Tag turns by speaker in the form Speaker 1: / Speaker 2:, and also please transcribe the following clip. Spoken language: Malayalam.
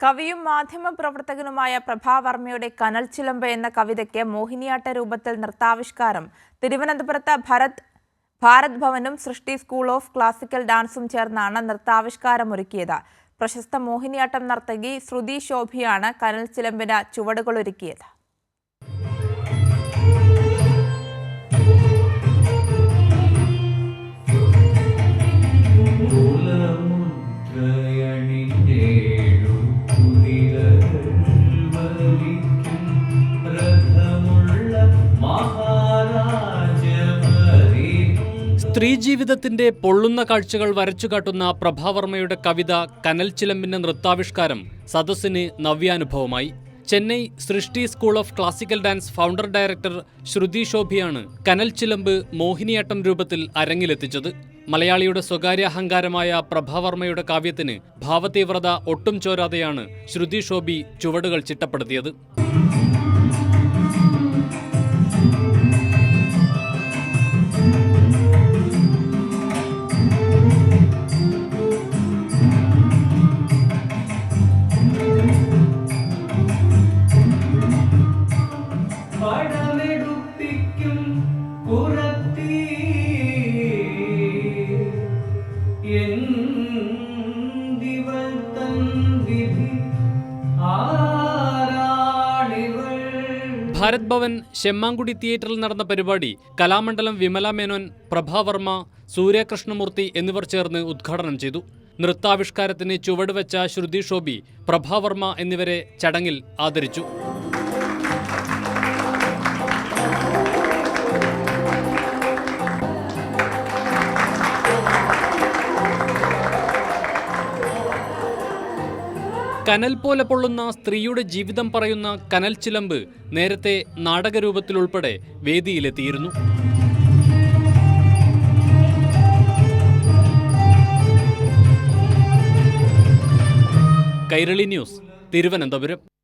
Speaker 1: കവിയും മാധ്യമപ്രവർത്തകനുമായ പ്രഭാവർമ്മയുടെ കനൽ ചിലമ്പ് എന്ന കവിതയ്ക്ക് മോഹിനിയാട്ട രൂപത്തിൽ നൃത്താവിഷ്കാരം. തിരുവനന്തപുരത്ത് ഭരത് ഭാരത് ഭവനും സൃഷ്ടി സ്കൂൾ ഓഫ് ക്ലാസിക്കൽ ഡാൻസും ചേർന്നാണ് നൃത്താവിഷ്കാരമൊരുക്കിയത്. പ്രശസ്ത മോഹിനിയാട്ടം നർത്തകി ശ്രുതി ശോഭിയാണ് കനൽ ചിലമ്പിന് ചുവടുകളൊരുക്കിയത്.
Speaker 2: മഹാരാജമതിനും
Speaker 3: സ്ത്രീജീവിതത്തിന്റെ പൊള്ളുന്ന കാഴ്ചകൾ വരച്ചു കാട്ടുന്ന പ്രഭാവർമ്മയുടെ കവിത കനൽ ചിലമ്പിന്റെ നൃത്താവിഷ്കാരം സദസ്സിന് നവ്യാനുഭവമായി. Chennai Srishti school of classical dance founder director Shruti ശോഭിയാണ് Kanal Chilambu Mohiniyattam രൂപത്തിൽ അരങ്ങിലെത്തിച്ചത്. മലയാളിയുടെ സ്വകാര്യ അഹങ്കാരമായ പ്രഭാവർമ്മയുടെ കാവ്യത്തിന് ഭാവതീവ്രത ഒട്ടും ചോരാതെയാണ് ശ്രുതി ശോഭി ചുവടുകൾ ചിട്ടപ്പെടുത്തിയത്.
Speaker 2: എന്തിവൾ
Speaker 3: ഭാരത് ഭവൻ ശെമ്മാങ്കുടി തിയേറ്ററിൽ നടന്ന പരിപാടി കലാമണ്ഡലം വിമല മേനോൻ പ്രഭാവർമ്മ സൂര്യകൃഷ്ണമൂർത്തി എന്നിവർ ചേർന്ന് ഉദ്ഘാടനം ചെയ്തു. നൃത്താവിഷ്കാരത്തിന് ചുവടുവെച്ച ശ്രുതി ഷോബി പ്രഭാവർമ്മ എന്നിവരെ ചടങ്ങിൽ ആദരിച്ചു. കനൽ പോലെ പൊള്ളുന്ന സ്ത്രീയുടെ ജീവിതം പറയുന്ന കനൽ ചിലമ്പ് നേരത്തെ നാടകരൂപത്തിലുൾപ്പെടെ വേദിയിലെത്തിയിരുന്നു. കൈരളി ന്യൂസ് തിരുവനന്തപുരം.